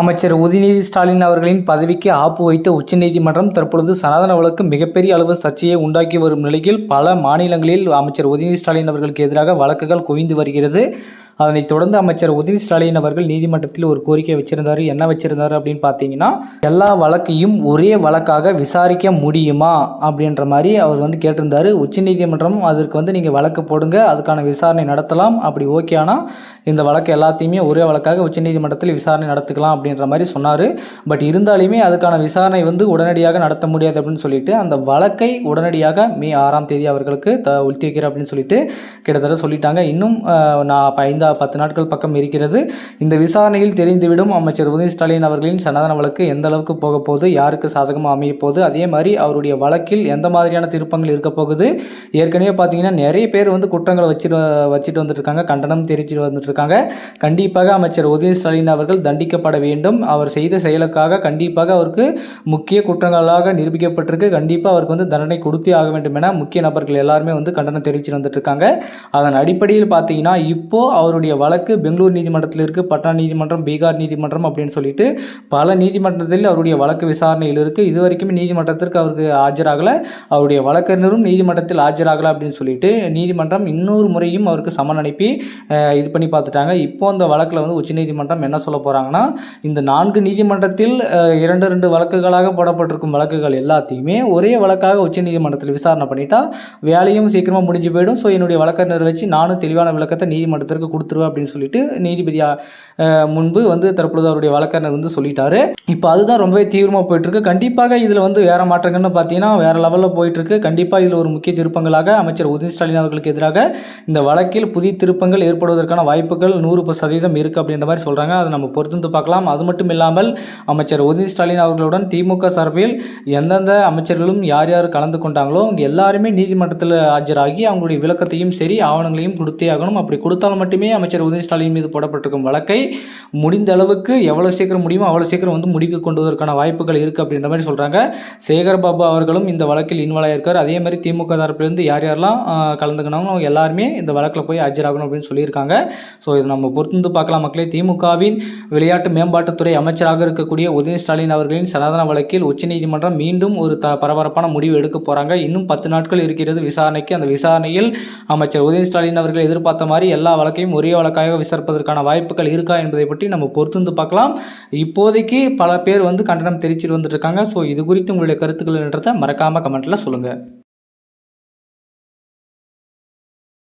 அமைச்சர் உதயநிதி ஸ்டாலின் அவர்களின் பதவிக்கு ஆப்பு வைத்த உச்சநீதிமன்றம் தற்பொழுது சனாதன வழக்கு மிகப்பெரிய அளவு சர்ச்சையை உண்டாக்கி வரும் நிலையில் பல மாநிலங்களில் அமைச்சர் உதயநிதி ஸ்டாலின் அவர்களுக்கு எதிராக வழக்குகள் குவிந்து வருகிறது. அதனைத் தொடர்ந்து அமைச்சர் உதயநிதி ஸ்டாலின் அவர்கள் நீதிமன்றத்தில் ஒரு கோரிக்கை வச்சிருந்தார். என்ன வச்சிருந்தார் அப்படின்னு பார்த்தீங்கன்னா எல்லா வழக்கையும் ஒரே வழக்காக விசாரிக்க முடியுமா அப்படின்ற மாதிரி அவர் வந்து கேட்டிருந்தார். உச்சநீதிமன்றம் அதற்கு வந்து நீங்கள் வழக்கு போடுங்க அதுக்கான விசாரணை நடத்தலாம். அப்படி ஓகே ஆனால் இந்த வழக்கு எல்லாத்தையுமே ஒரே வழக்காக உச்சநீதிமன்றத்தில் விசாரணை நடத்திக்கலாம் அப்படின்ற மாதிரி சொன்னார். பட் இருந்தாலுமே அதுக்கான விசாரணை வந்து உடனடியாக நடத்த முடியாது அப்படின்னு சொல்லிட்டு அந்த வழக்கை உடனடியாக மே ஆறாம் தேதி அவர்களுக்கு த ஒத்தி வைக்கிற அப்படின்னு சொல்லிட்டு கிட்டத்தட்ட சொல்லிட்டாங்க. இன்னும் நான் ஐந்தா பத்து நாட்கள் பக்கம் இருக்கிறது. இந்த விசாரணையில் தெரிந்துவிடும் அமைச்சர் உதய ஸ்டாலின் அவர்களின் சனாதன வழக்கு எந்த அளவுக்கு போக போகுது யாருக்கு சாதகமாக அமைய போகுது அதே மாதிரி அவருடைய வழக்கில் எந்த மாதிரியான திருப்பங்கள் இருக்க போகுது. ஏற்கனவே பார்த்தீங்கன்னா நிறைய பேர் வந்து குற்றங்களை வச்சுட்டு வச்சுட்டு வந்துட்டு இருக்காங்க கண்டனம் தெரிவிச்சுட்டு வந்துட்டு இருக்காங்க. கண்டிப்பாக அமைச்சர் உதய ஸ்டாலின் அவர்கள் தண்டிக்கப்பட வேண்டும். வேண்டும். அவர் செய்த செயலுக்காக கண்டிப்பாக அவருக்கு முக்கிய குற்றங்களாக நிரூபிக்கப்பட்டிருக்கு. கண்டிப்பாக அவருக்கு வந்து தண்டனை கொடுத்தே ஆக வேண்டும் என முக்கிய நபர்கள் எல்லாருமே வந்து கண்டனம் தெரிவித்து வந்துட்டுருக்காங்க. அதன் அடிப்படையில் பார்த்தீங்கன்னா இப்போது அவருடைய வழக்கு பெங்களூர் நீதிமன்றத்தில் இருக்குது பட்னா நீதிமன்றம் பீகார் நீதிமன்றம் அப்படின்னு சொல்லிட்டு பல நீதிமன்றத்தில் அவருடைய வழக்கு விசாரணையில் இருக்குது இது வரைக்கும் நீதிமன்றத்திற்கு அவருக்கு ஆஜராகல. அவருடைய வழக்கறிஞரும் நீதிமன்றத்தில் ஆஜராகலை அப்படின்னு சொல்லிட்டு நீதிமன்றம் இன்னொரு முறையும் அவருக்கு சமன் அனுப்பி இது பண்ணி பார்த்துட்டாங்க. இப்போ அந்த வழக்கில் வந்து உச்சநீதிமன்றம் என்ன சொல்ல போகிறாங்கன்னா இந்த நான்கு நீதிமன்றத்தில் இரண்டு ரெண்டு வழக்குகளாக போடப்பட்டிருக்கும் வழக்குகள் எல்லாத்தையுமே ஒரே வழக்காக உச்சநீதிமன்றத்தில் விசாரணை பண்ணிட்டா வேலையும் சீக்கிரமாக முடிஞ்சு போயிடும். ஸோ என்னுடைய வழக்கறிஞர் வச்சு நானும் தெளிவான விளக்கத்தை நீதிமன்றத்திற்கு கொடுத்துருவேன் அப்படின்னு சொல்லிட்டு நீதிபதியா முன்பு வந்து தற்பொழுது அவருடைய வழக்கறிஞர் வந்து சொல்லிட்டாரு. இப்போ அதுதான் ரொம்பவே தீவிரமாக போயிட்டு இருக்கு கண்டிப்பாக இதில் வந்து வேற மாற்றங்கள்னு பார்த்தீங்கன்னா வேற லெவலில் போயிட்டு இருக்கு கண்டிப்பாக இதில் ஒரு முக்கிய திருப்பங்களாக அமைச்சர் உதய ஸ்டாலின் அவர்களுக்கு எதிராக இந்த வழக்கில் புதிய திருப்பங்கள் ஏற்படுவதற்கான வாய்ப்புகள் நூறு சதவீதம் இருக்குது அப்படின்ற மாதிரி சொல்கிறாங்க அதை நம்ம பொறுத்து வந்து பார்க்கலாம் அது மட்டும் இல்லாமல் அமைச்சர் உதயநிதி ஸ்டாலின் அவர்களுடன் திமுக சார்பில் எந்தெந்த அமைச்சர்களும் யார் யார் கலந்து கொண்டாங்களோ அவங்க எல்லாருமே நீதிமன்றத்தில் ஆஜராகி அவங்களுடைய விளக்கத்தையும் சரி ஆவணங்களையும் கொடுத்தே ஆகணும். அப்படி கொடுத்தால் மட்டுமே அமைச்சர் உதயநிதி ஸ்டாலின் மீது போடப்பட்டிருக்கும் வழக்கை முடிந்த அளவுக்கு எவ்வளோ சீக்கிரம் முடியுமோ அவ்வளோ சீக்கிரம் வந்து முடிவுக்கு கொண்டு வருவதற்கான வாய்ப்புகள் இருக்குது அப்படின்ற மாதிரி சொல்கிறாங்க சேகர் பாபு அவர்களும் இந்த வழக்கில் இன்வால்வ் ஆயிருக்கார். அதே மாதிரி திமுக தரப்பிலிருந்து யார் யாரெல்லாம் கலந்துக்கணும் அவங்க எல்லாருமே இந்த வழக்கில் போய் ஆஜராகணும் அப்படின்னு சொல்லியிருக்காங்க. ஸோ இதை நம்ம பொறுத்து பார்க்கலாம் மக்களே. திமுகவின் விளையாட்டு மேம்பாட்டுத்துறை அமைச்சராக இருக்கக்கூடிய உதயன் ஸ்டாலின் அவர்களின் சனாதன வழக்கில் உச்சநீதிமன்றம் மீண்டும் ஒரு த பரபரப்பான முடிவு எடுக்க போகிறாங்க இன்னும் பத்து நாட்கள் இருக்கிறது விசாரணைக்கு. அந்த விசாரணையில் அமைச்சர் உதய ஸ்டாலின் அவர்கள் எதிர்பார்த்த மாதிரி எல்லா வழக்கையும் ஒரே வழக்காக விசாரிப்பதற்கான வாய்ப்புகள் இருக்கா என்பதை பற்றி நம்ம பொறுத்து வந்து பார்க்கலாம். இப்போதைக்கு பல பேர் வந்து கண்டனம் தெரிவிச்சிட்டு வந்துட்டு இருக்காங்க. ஸோ இது குறித்து உங்களுடைய கருத்துக்கள் என்றதை மறக்காமல் கமெண்ட்டில் சொல்லுங்கள்